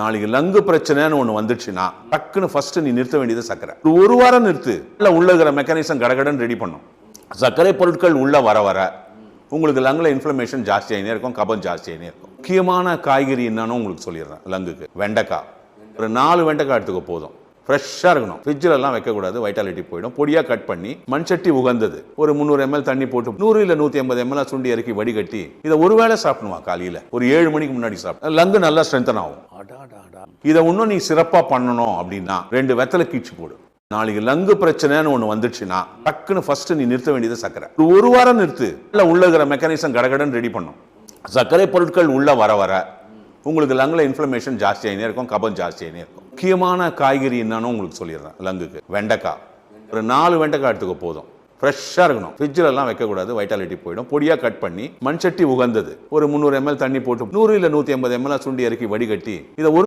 நாளைக்கு லங்கு பிரச்சனைன்னு ஒன்று வந்துச்சுன்னா டக்குன்னு ஃபர்ஸ்ட் நீ நிறுத்த வேண்டியது சர்க்கரை. ஒரு வாரம் நிறுத்து. இல்லை உள்ள இருக்கிற மெக்கானிசம் கடகடன் ரெடி பண்ணும். சர்க்கரை பொருட்கள் உள்ள வர வர உங்களுக்கு லங்கில் இன்ஃப்ளமேஷன் ஜாஸ்தியாகினே இருக்கும் கபம் ஜாஸ்தியாகினே இருக்கும். முக்கியமான காய்கறி என்னன்னு உங்களுக்கு சொல்லிடுறேன் லங்குக்கு. வெண்டைக்காய். ஒரு நாலு வெண்டைக்காய் எடுத்துக்க போதும். ஃப்ரெஷ்ஷாக இருக்கணும். ஃப்ரிட்ஜில் எல்லாம் வைக்கக்கூடாது வைட்டாலிட்டி போயிடும். பொடியாக கட் பண்ணி மண்சட்டி உகந்தது. ஒரு முந்நூறு எம்எல் தண்ணி போட்டு நூறு இல்லை நூற்றி ஐம்பது எம்எல் சுண்டி இறக்கி வடிகட்டி இதை ஒரு வேளை சாப்பிடுவா காலையில்? ஒரு ஏழு மணிக்கு முன்னாடி சாப்பிடும் லங்கு நல்லா ஸ்ட்ரென்தன் ஆகும். இதை இன்னும் நீ சிறப்பாக பண்ணணும் அப்படின்னா ரெண்டு வெத்தலை கீச்சு போடு. நாளைக்கு லங்கு பிரச்சனைன்னு ஒன்று வந்துச்சுன்னா டக்குன்னு ஃபர்ஸ்ட் நீ நிறுத்த வேண்டியது சர்க்கரை. ஒரு ஒரு வாரம் நிறுத்து. இல்லை உள்ள இருக்கிற மெக்கானிசம் கடகடன்னு ரெடி பண்ணும். சர்க்கரை பொருட்கள் உள்ள வர வர உங்களுக்கு லங்கில் இன்ஃப்ளமேஷன் ஜாஸ்தியாகினே இருக்கும் கபம் ஜாஸ்தியாகினே இருக்கும். முக்கியமான காய்கறி என்னன்னு உங்களுக்கு சொல்லிடுறேன் லங்குக்கு. வெண்டைக்காய். ஒரு நாலு வெண்டைக்காய் எடுத்துக்க போதும். ஃப்ரெஷ்ஷாக இருக்கணும். ஃப்ரிட்ஜிலலாம் எல்லாம் வைக்கக்கூடாது. வைட்டாலிட்டி போயிடும். பொடியாக கட் பண்ணி மண்சட்டி உகந்தது. ஒரு முந்நூறு எம்எல் தண்ணி போட்டு நூறு இல்லை நூற்றி ஐம்பது எம்எல் சுண்டி இறக்கி வடிகட்டி இதை ஒரு